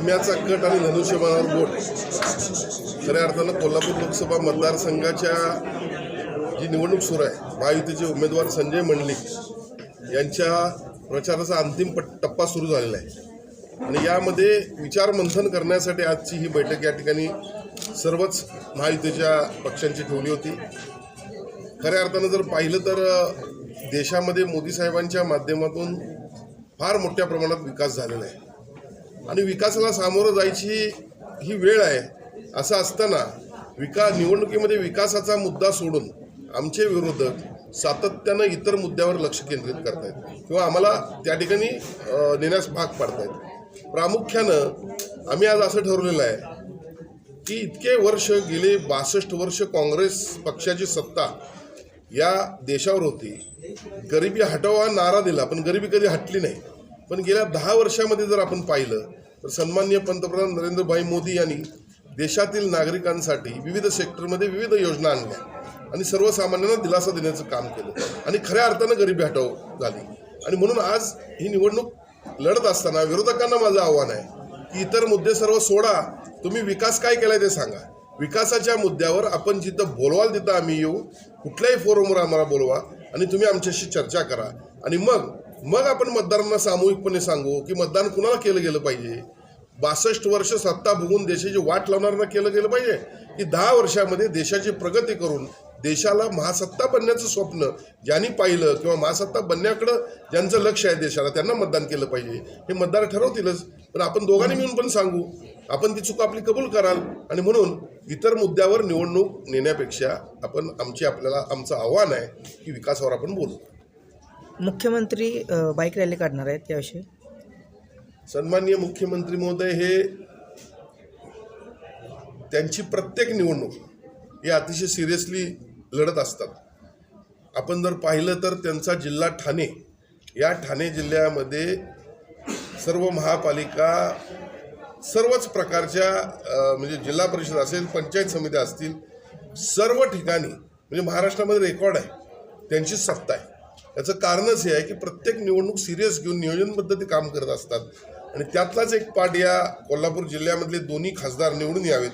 चिम्याचा cut आणि धनुष्यबाणावर बोट. खऱ्या अर्थानं कोल्हापूर लोकसभा मतदारसंघाच्या जी निवडणूक सुरू आहे महायुतीचे उमेदवार संजय मंडलिक यांच्या प्रचाराचा अंतिम टप्पा सुरू झालेला आहे. आणि यामध्ये विचारमंथन करण्यासाठी आजची ही बैठक या ठिकाणी सर्वच महायुतीच्या पक्षांची ठेवली होती. खऱ्या अर्थानं जर पाहिलं तर देशामध्ये मोदी साहेबांच्या माध्यमातून फार मोठ्या प्रमाणात विकास झालेला आहे. आणि विकासाला सामोरं जायची ही वेळ आहे असं असताना विका निवडणुकीमध्ये विकासाचा मुद्दा सोडून आमचे विरोधक सातत्यानं इतर मुद्द्यावर लक्ष केंद्रित करतायत किंवा आम्हाला त्या ठिकाणी नेण्यास भाग पाडतायत. प्रामुख्यानं आम्ही आज असं ठरवलेलं आहे की इतके वर्ष गेले बासष्ट वर्ष काँग्रेस पक्षाची सत्ता या देशावर होती. गरिबी हटवा नारा दिला पण गरिबी कधी हटली नाही. पण गेल्या दहा वर्षामध्ये जर आपण पाहिलं तर सन्मान्य पंतप्रधान नरेंद्रभाई मोदी यांनी देशातील नागरिकांसाठी विविध सेक्टरमध्ये विविध योजना आणल्या आणि सर्वसामान्यांना दिलासा देण्याचं काम केलं आणि खऱ्या अर्थानं गरीबी हटव झाली. आणि म्हणून आज ही निवडणूक लढत असताना विरोधकांना माझं आव्हान आहे की इतर मुद्दे सर्व सोडा. तुम्ही विकास काय केलाय ते सांगा. विकासाच्या मुद्द्यावर आपण जिथं बोलवाल तिथं आम्ही येऊ. कुठल्याही फोरमवर आम्हाला बोलवा आणि तुम्ही आमच्याशी चर्चा करा. आणि मग मग आपण मतदारांना सामूहिकपणे सांगू की मतदान कुणाला केलं गेलं पाहिजे? बासष्ट वर्ष सत्ता भोगून देशाची वाट लावणाऱ्यांना केलं गेलं पाहिजे? की दहा वर्षामध्ये देशाची प्रगती करून देशाला महासत्ता बनण्याचं स्वप्न ज्यांनी पाहिलं किंवा महासत्ता बनण्याकडं ज्यांचं लक्ष आहे देशाला त्यांना मतदान केलं पाहिजे. हे मतदार ठरवतीलच. पण आपण दोघांनी मिळून पण सांगू. आपण ती चूक आपली कबूल कराल. आणि म्हणून इतर मुद्द्यावर निवडणूक नेण्यापेक्षा आपण आमची आपल्याला आमचं आव्हान आहे की विकासावर आपण बोलू. मुख्यमंत्री बाईक रॅली काढणार आहेत याविषयी? सन्माननीय मुख्यमंत्री महोदय हे त्यांची प्रत्येक निवडणूक ही अतिशय सिरियसली लढत असतात. आपण जर पाहिलं तर त्यांचा जिल्हा ठाणे या ठाणे जिल्ह्यामध्ये सर्व महापालिका सर्वच प्रकारच्या म्हणजे जिल्हा परिषद असेल पंचायत समित्या असतील सर्व ठिकाणी म्हणजे महाराष्ट्रामध्ये रेकॉर्ड आहे त्यांची सत्ता आहे. याचं कारणच हे आहे की प्रत्येक निवडणूक सिरियस घेऊन नियोजनबद्ध ते काम करत असतात. आणि त्यातलाच एक पाठ या कोल्हापूर जिल्ह्यामधले दोन्ही खासदार निवडून यावेत.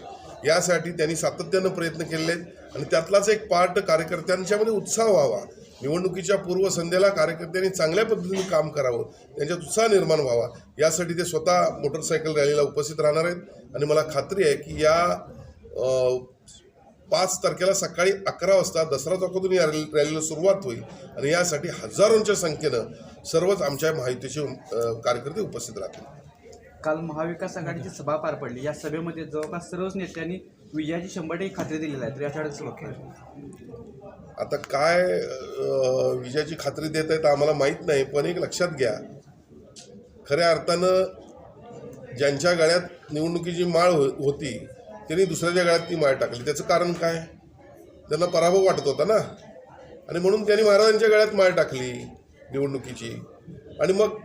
यासाठी त्यांनी सातत्यानं प्रयत्न केले आहेत. आणि त्यातलाच एक पार्ट कार्यकर्त्यांच्यामध्ये उत्साह व्हावा. निवडणुकीच्या पूर्वसंध्येला कार्यकर्त्यांनी चांगल्या पद्धतीने काम करावं. त्यांच्यात उत्साह निर्माण व्हावा. यासाठी ते स्वतः मोटरसायकल रॅलीला उपस्थित राहणार आहेत. आणि मला खात्री आहे की या पाच तारखेला सकाळी अकरा वाजता दसरा चौकातून या रॅली- रॅलीला सुरुवात होईल आणि यासाठी हजारोंच्या संख्येनं सर्वच आमच्या महायुतीचे कार्यकर्ते उपस्थित राहतील. काल महाविकास आघाडीची सभा पार पडली. या सभेमध्ये जवळपास सर्वच नेत्यांनी विजयाची शंभर टक्के खात्री दिलेली आहे. तर याच्या आता काय विजयाची खात्री देत आहेत आम्हाला माहीत नाही पण एक लक्षात घ्या. खऱ्या अर्थानं ज्यांच्या गळ्यात निवडणुकीची माळ हो होती त्यांनी दुसऱ्याच्या गळ्यात ती माळ टाकली. त्याचं कारण काय? त्यांना पराभव वाटत होता ना? आणि म्हणून त्यांनी महाराजांच्या गळ्यात माळ टाकली निवडणुकीची. आणि मग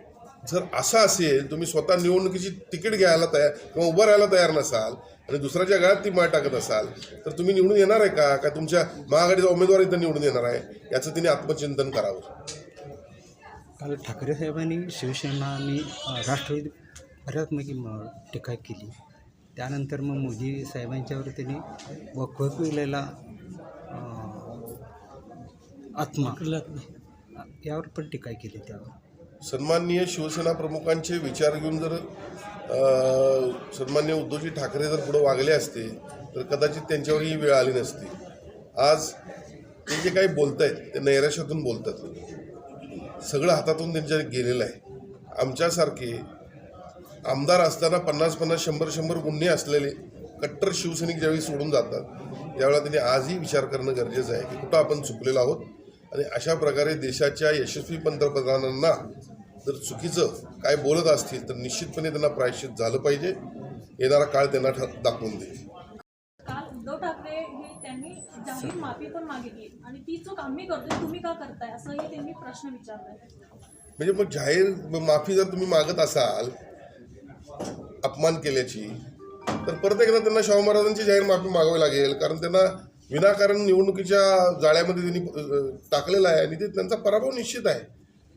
जर असं असेल तुम्ही स्वतः निवडणुकीची तिकीट घ्यायला तयार किंवा उभं राहायला तयार नसाल आणि दुसऱ्याच्या गळ्यात ती माळ टाकत असाल तर तुम्ही निवडून येणार आहे का? का तुमच्या महाआघाडीचा उमेदवार इथं निवडून येणार आहे? याचं तिने आत्मचिंतन करावं. काल ठाकरे साहेबांनी शिवसेना आणि राष्ट्रवादी बऱ्याचपैकी टीका केली. त्यानंतर मग मोदी साहेबांच्यावर त्यांनी वखवलेला आत्मा. यावर पण टीका केली त्यावर. सन्माननीय शिवसेना प्रमुखांचे विचार घेऊन जर सन्मान्य उद्धवजी ठाकरे जर पुढे वागले असते तर कदाचित त्यांच्यावर ही वेळ आली नसती. आज ते जे काही बोलत आहेत ते नैराश्यातून बोलतात. सगळं हातातून त्यांच्या गेलेलं आहे. आमच्यासारखे आमदार असताना पन्नास पन्नास शंभर शंभर गुन्हे असलेले कट्टर शिवसैनिक ज्यावेळी सोडून जातात त्यावेळेला त्यांनी आजही विचार करणं गरजेचं आहे की कुठं आपण चुकलेलो आहोत. आणि अशा प्रकारे देशाच्या यशस्वी पंतप्रधानांना जर चुकीचं काय बोलत असतील तर निश्चितपणे त्यांना प्रायश्चित झालं पाहिजे. येणारा काळ त्यांना ठ- दाखवून देईल. काल उद्धव ठाकरे हे त्यांनी जाहीर माफी पण मागितली. आणि ती चूक आम्ही करतोय तुम्ही का करताय? असंही त्यांनी प्रश्न विचारलाय म्हणजे मग जाहीर माफी जर तुम्ही मागत असाल अपमान केल्याची. तर परत एकदा त्यांना शाहू महाराजांची जाहीर माफी मागावी लागेल कारण त्यांना विनाकारण निवडणुकीच्या जाळ्यामध्ये त्यांनी टाकलेलं आहे आणि ते त्यांचा पराभव निश्चित आहे.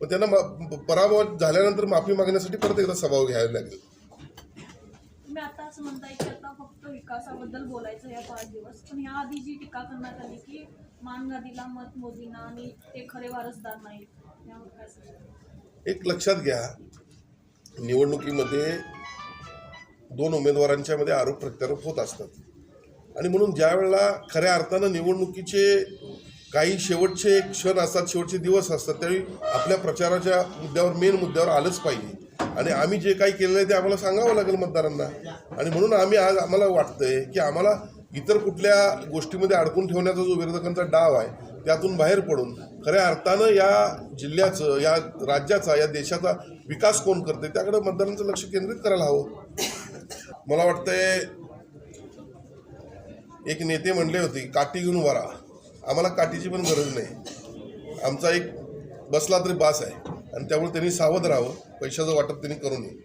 पण त्यांना मा- पराभव झाल्यानंतर माफी मागण्यासाठी परत एकदा सभाव घ्यावी लागेल. असं म्हणताय की आता फक्त विकासाबद्दल बोलायचं या पाच दिवस पण ह्या आधी जी टीका करण्यात आली की मानगादीला मत मोदींना आणि ते खरे वारसदार नाहीत यावर काय सांगाल? एक लक्षात घ्या निवडणुकीमध्ये दोन उमेदवारांच्या मध्ये आरोप प्रत्यारोप होत असतात. आणि म्हणून ज्या वेळेला खऱ्या अर्थानं निवडणुकीचे काही शेवटचे क्षण असतात शेवटचे दिवस असतात त्यावेळी आपल्या प्रचाराच्या मुद्द्यावर मेन मुद्द्यावर आलंच पाहिजे. आणि आम्ही जे काही केलेलं आहे ते आम्हाला सांगावं लागेल मतदारांना. आणि म्हणून आम्ही आज आम्हाला वाटतंय की आम्हाला इतर कुठल्या गोष्टीमध्ये अडकून ठेवण्याचा जो विरोधकांचा डाव आहे त्यातून बाहेर पडून खऱ्या अर्थानं या जिल्ह्याचं या राज्याचा या देशाचा विकास कोण करते त्याकडे मतदारांचं लक्ष केंद्रित करायला हवं. मला वाटतंय एक नेते म्हणले होते काठी घेऊन वरा. आम्हाला काठीची पण गरज नाही. आमचा एक बसला तरी बास आहे. आणि त्यामुळे त्यांनी सावध राहावं. पैशाचं वाटप त्यांनी करू नये